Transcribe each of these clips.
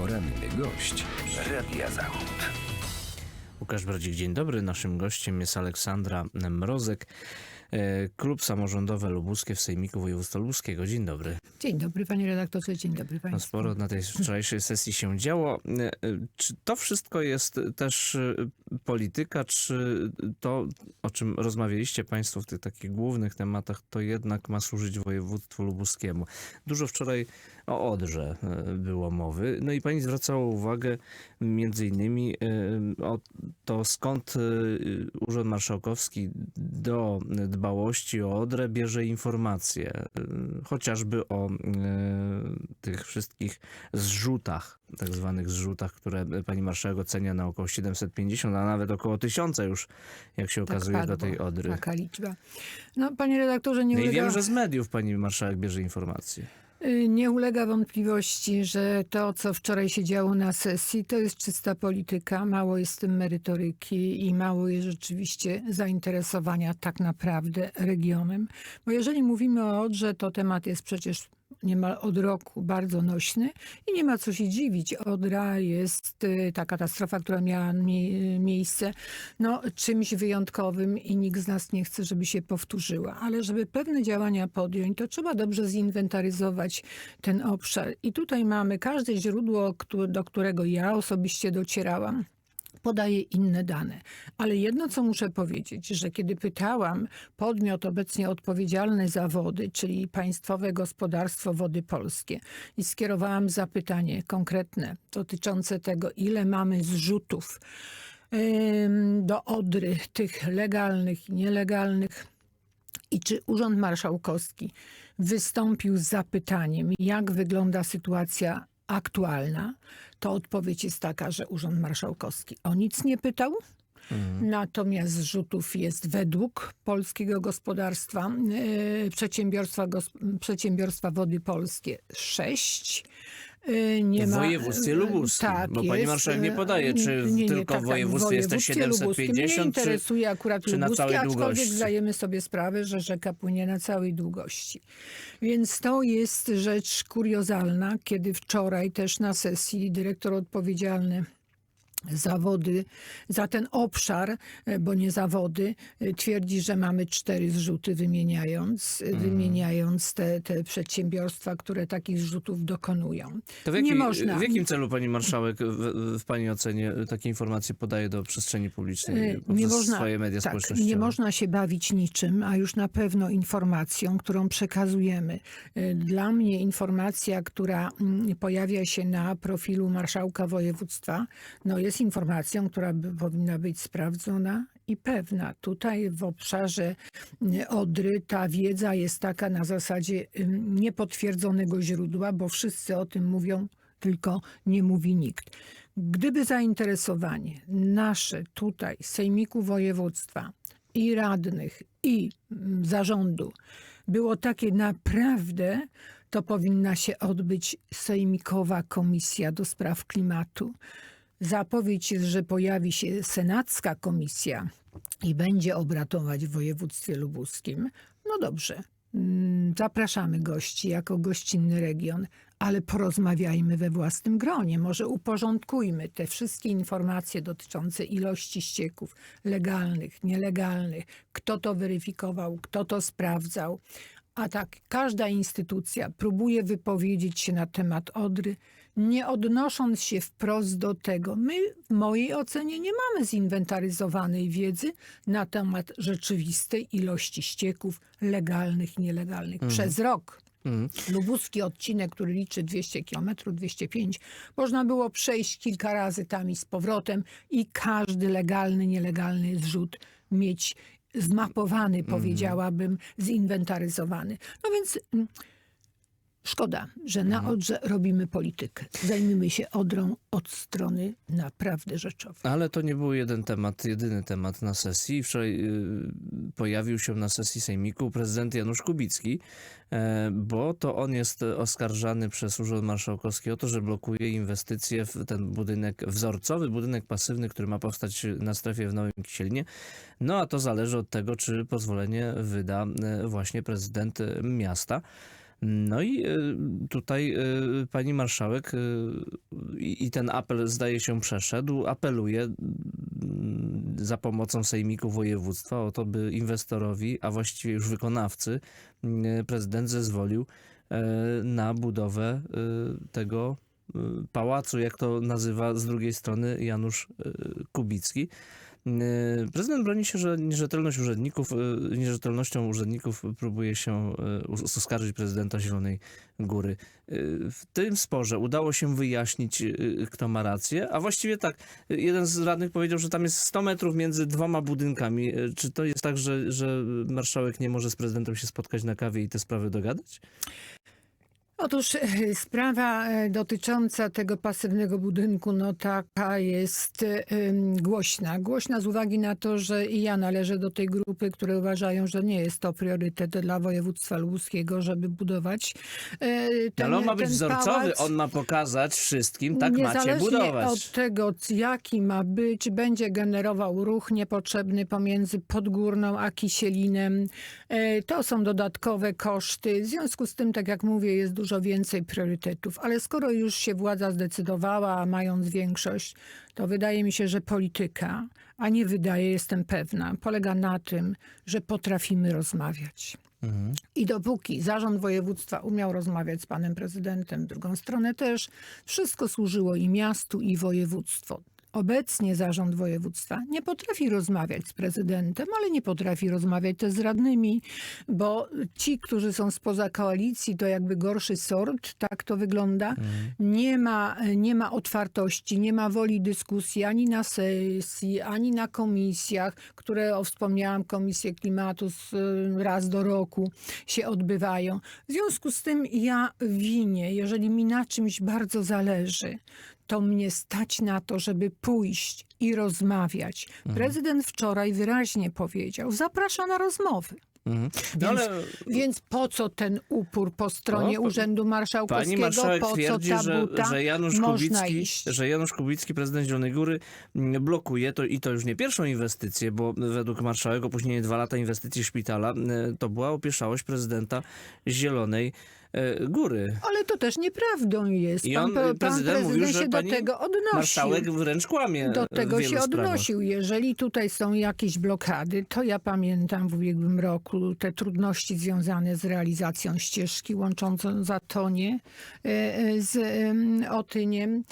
Poranny gość Radia Zachód. Łukasz Brodzik, dzień dobry. Naszym gościem jest Aleksandra Mrozek, Klub Samorządowy Lubuskie w Sejmiku Województwa Lubuskiego. Dzień dobry. Dzień dobry panie redaktorze, dzień dobry No, państwu. sporo na tej wczorajszej sesji się działo. E, e, Czy to wszystko jest też e, polityka, czy to, o czym rozmawialiście Państwo w tych takich głównych tematach, to jednak ma służyć województwu lubuskiemu? Dużo wczoraj o Odrze e, było mowy. No i Pani zwracała uwagę między innymi e, o to, skąd e, Urząd Marszałkowski do dbałości o Odrę bierze informacje, e, chociażby o e, tych wszystkich zrzutach, tak zwanych zrzutach, które pani marszałek ocenia na około 750, a nawet około 1000 już, jak się Tak okazuje, do padło, tej Odry. Taka liczba. No panie redaktorze, nie No ulega, wiem, że z mediów pani marszałek bierze informacje. Y, nie ulega wątpliwości, że to, co wczoraj się działo na sesji, to jest czysta polityka. Mało jest w tym merytoryki i mało jest rzeczywiście zainteresowania tak naprawdę regionem. Bo jeżeli mówimy o Odrze, to temat jest przecież niemal od roku bardzo nośny i nie ma co się dziwić. Odra jest y, ta katastrofa, która miała mie- miejsce, no, czymś wyjątkowym i nikt z nas nie chce, żeby się powtórzyła. Ale żeby pewne działania podjąć, to trzeba dobrze zinwentaryzować ten obszar. I tutaj mamy każde źródło, do którego ja osobiście docierałam podaje inne dane. Ale jedno, co muszę powiedzieć, że kiedy pytałam podmiot obecnie odpowiedzialny za wody, czyli Państwowe Gospodarstwo Wody Polskie, i skierowałam zapytanie konkretne dotyczące tego, ile mamy zrzutów do Odry, tych legalnych i nielegalnych, i czy Urząd Marszałkowski wystąpił z zapytaniem, jak wygląda sytuacja aktualna, to odpowiedź jest taka, że Urząd Marszałkowski o nic nie pytał. Natomiast zrzutów jest według polskiego gospodarstwa, e, przedsiębiorstwa, gos- przedsiębiorstwa Wody Polskie 6. Nie W ma, województwie lubuskim, tak bo pani jest. marszałek nie podaje, czy w- tylko w województwie jest te województwie lubuskim. 750, Mnie czy- interesuje akurat czy na lubuskie, całej aczkolwiek długości? zdajemy sobie sprawę, że rzeka płynie na całej długości. Więc to jest rzecz kuriozalna, kiedy wczoraj też na sesji dyrektor odpowiedzialny zawody, za ten obszar, e, bo nie zawody, e, twierdzi, że mamy cztery zrzuty wymieniając, e, wymieniając te, te przedsiębiorstwa, które takich zrzutów dokonują. To w, nie można. w jakim celu pani marszałek w, w pani ocenie takie informacje podaje do przestrzeni publicznej E, poprzez swoje media tak, społecznościowe? nie można się bawić niczym, a już na pewno informacją, którą przekazujemy. Dla mnie informacja, która mm, pojawia się na profilu marszałka województwa, no jest informacją, która powinna być sprawdzona i pewna. Tutaj w obszarze mm, Odry ta wiedza jest taka na zasadzie niepotwierdzonego źródła, bo wszyscy o tym mówią, tylko nie mówi nikt. Gdyby zainteresowanie nasze tutaj, Sejmiku Województwa i radnych, i mm, zarządu było takie naprawdę, to powinna się odbyć Sejmikowa Komisja do Spraw Klimatu. Zapowiedź że pojawi się Senacka Komisja i będzie obratować w województwie lubuskim. No dobrze, mm, zapraszamy gości jako gościnny region, ale porozmawiajmy we własnym gronie. Może uporządkujmy te wszystkie informacje dotyczące ilości ścieków legalnych, nielegalnych, kto to weryfikował, kto to sprawdzał. A tak, każda instytucja próbuje wypowiedzieć się na temat Odry, nie odnosząc się wprost do tego. My, w mojej ocenie, nie mamy zinwentaryzowanej wiedzy na temat rzeczywistej ilości ścieków legalnych, nielegalnych przez rok. Mhm. Lubuski odcinek, który liczy 200 km, 205, można było przejść kilka razy tam i z powrotem i każdy legalny, nielegalny zrzut mieć zmapowany, powiedziałabym, zinwentaryzowany. No więc mm, szkoda, że na Odrze robimy politykę. Zajmijmy się Odrą od strony naprawdę rzeczowej. Ale to nie był jeden temat, jedyny temat na sesji. Wczoraj y, pojawił się na sesji Sejmiku prezydent Janusz Kubicki, e, bo to on jest oskarżany przez Urząd Marszałkowski o to, że blokuje inwestycje w ten budynek wzorcowy, budynek pasywny, który ma powstać na strefie w Nowym Kisielinie. No a to zależy od tego, czy pozwolenie wyda e, właśnie prezydent miasta. No i y, tutaj y, pani marszałek y, i, ten apel zdaje się przeszedł, apeluje za pomocą sejmiku województwa o to, by inwestorowi, a właściwie już wykonawcy, prezydent zezwolił e, na budowę e, tego e, pałacu, jak to nazywa z drugiej strony Janusz e, Kubicki. E, Prezydent broni się, że nierzetelność urzędników, e, nierzetelnością urzędników próbuje się us- oskarżyć prezydenta Zielonej Góry. W tym sporze udało się wyjaśnić, kto ma rację, a właściwie tak, jeden z radnych powiedział, że tam jest 100 metrów między dwoma budynkami. Czy to jest tak, że, że marszałek nie może z prezydentem się spotkać na kawie i te sprawy dogadać? Otóż e, sprawa e, dotycząca tego pasywnego budynku, no taka jest e, głośna. Głośna z uwagi na to, że i ja należę do tej grupy, które uważają, że nie jest to priorytet dla województwa lubuskiego, żeby budować e, ten, Ale on ma być wzorcowy, on ma pokazać wszystkim, tak macie budować. od tego, jaki ma być, będzie generował ruch niepotrzebny pomiędzy Podgórną a Kisielinem. To są dodatkowe koszty. W związku z tym, tak jak mówię, jest dużo więcej priorytetów. Ale skoro już się władza zdecydowała, mając większość, to wydaje mi się, że polityka, a nie wydaje, jestem pewna, polega na tym, że potrafimy rozmawiać. Mhm. I dopóki zarząd województwa umiał rozmawiać z panem prezydentem, drugą stronę też, wszystko służyło i miastu, i województwo. Obecnie zarząd województwa nie potrafi rozmawiać z prezydentem, ale nie potrafi rozmawiać też z radnymi, bo ci, którzy są spoza koalicji, to jakby gorszy sort, tak to wygląda. Nie, ma, nie ma otwartości, nie ma woli dyskusji ani na sesji, ani na komisjach, które, o wspomniałam, komisje klimatu z, y, raz do roku się odbywają. W związku z tym ja winię, jeżeli mi na czymś bardzo zależy, to mnie stać na to, żeby pójść i rozmawiać. Prezydent wczoraj wyraźnie powiedział, zaprasza na rozmowy. Mhm. No Więc, ale więc po co ten upór po stronie No, Urzędu pani Marszałkowskiego? marszałek Po co twierdzi, ta że, buta? że, Janusz Kubicki, iść. że Janusz Kubicki, prezydent Zielonej Góry, mm, blokuje to i to już nie pierwszą inwestycję, bo według marszałek opóźnienie dwa lata inwestycji szpitala e, to była opieszałość prezydenta Zielonej Góry. Ale to też nieprawdą jest. I Pan, on, pre- pan prezydent prezydent mówił, że się do tego odnosił. Marszałek wręcz kłamie Do tego się sprawach. odnosił. Jeżeli tutaj są jakieś blokady, to ja pamiętam w ubiegłym roku te trudności związane z realizacją ścieżki łączącą Zatonie e, e, z em, Otyniem.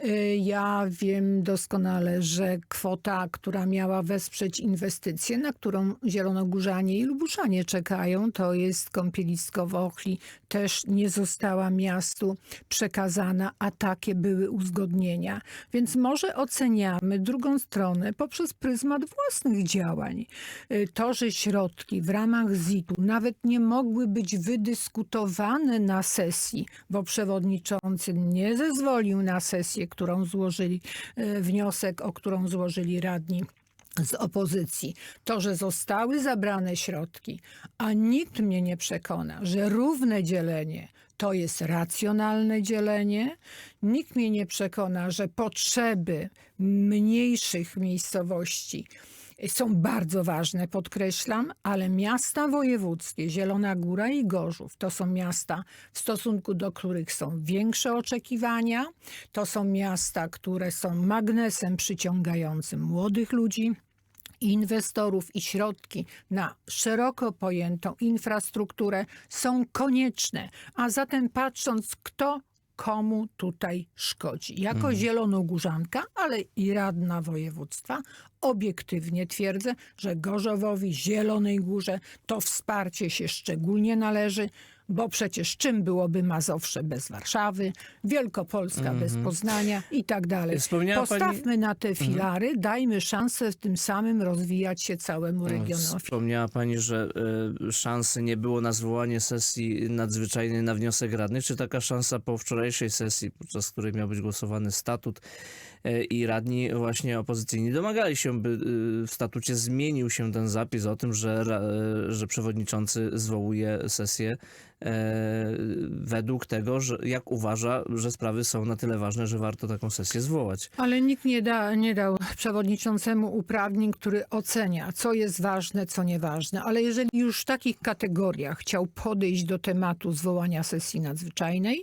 E, Ja wiem doskonale, że kwota, która miała wesprzeć inwestycję, na którą Zielonogórzanie i Lubuszanie czekają, to jest kąpielisko w Ochli, też nie została miastu przekazana, a takie były uzgodnienia. Więc może oceniamy drugą stronę poprzez pryzmat własnych działań. Y, To, że środki w ramach ZIT-u nawet nie mogły być wydyskutowane na sesji, bo przewodniczący nie zezwolił na sesję, którą złożyli, y, wniosek, o którą złożyli radni z opozycji. To, że zostały zabrane środki, a nikt mnie nie przekona, że równe dzielenie to jest racjonalne dzielenie. Nikt mnie nie przekona, że potrzeby mniejszych miejscowości są bardzo ważne, podkreślam, ale miasta wojewódzkie, Zielona Góra i Gorzów, to są miasta, w stosunku do których są większe oczekiwania. To są miasta, które są magnesem przyciągającym młodych ludzi inwestorów i środki na szeroko pojętą infrastrukturę są konieczne. A zatem patrząc, kto komu tutaj szkodzi. Jako zielonogórzanka, ale i radna województwa, obiektywnie twierdzę, że Gorzowowi, Zielonej Górze to wsparcie się szczególnie należy, bo przecież czym byłoby Mazowsze bez Warszawy, Wielkopolska bez Poznania i tak dalej. Wspomniała pani- Postawmy na te filary, dajmy szansę w tym samym rozwijać się całemu regionowi. Wspomniała pani, że y, szansy nie było na zwołanie sesji nadzwyczajnej na wniosek radnych. Czy taka szansa po wczorajszej sesji, podczas której miał być głosowany statut y, i radni właśnie opozycyjni domagali się, by y, w statucie zmienił się ten zapis o tym, że, że przewodniczący zwołuje sesję według tego, że jak uważa, że sprawy są na tyle ważne, że warto taką sesję zwołać. Ale nikt nie, da, nie dał przewodniczącemu uprawnień, który ocenia, co jest ważne, co nieważne. Ale jeżeli już w takich kategoriach chciał podejść do tematu zwołania sesji nadzwyczajnej,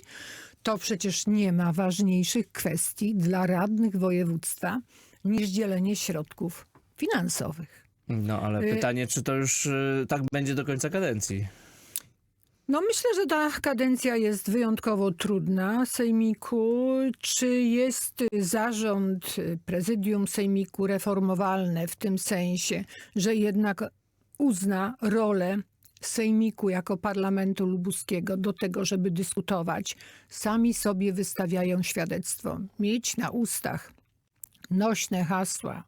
to przecież nie ma ważniejszych kwestii dla radnych województwa niż dzielenie środków finansowych. No ale Y- pytanie, czy to już y, tak będzie do końca kadencji? No myślę, że ta kadencja jest wyjątkowo trudna Sejmiku. Czy jest zarząd, prezydium Sejmiku reformowalne w tym sensie, że jednak uzna rolę Sejmiku jako parlamentu lubuskiego do tego, żeby dyskutować, sami sobie wystawiają świadectwo. Mieć na ustach nośne hasła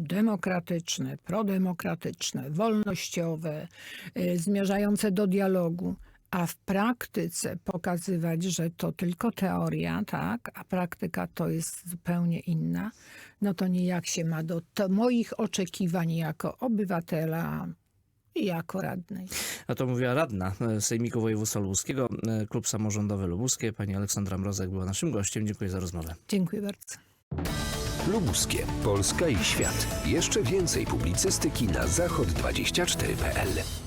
demokratyczne, prodemokratyczne, wolnościowe, y, zmierzające do dialogu, a w praktyce pokazywać, że to tylko teoria, tak, a praktyka to jest zupełnie inna, no to nijak się ma do to moich oczekiwań jako obywatela i jako radnej. A to mówiła radna e, Sejmiku Województwa Lubuskiego, e, Klub Samorządowy Lubuskie. Pani Aleksandra Mrozek była naszym gościem. Dziękuję za rozmowę. Dziękuję bardzo. Lubuskie, Polska i świat. Jeszcze więcej publicystyki na zachod24.pl.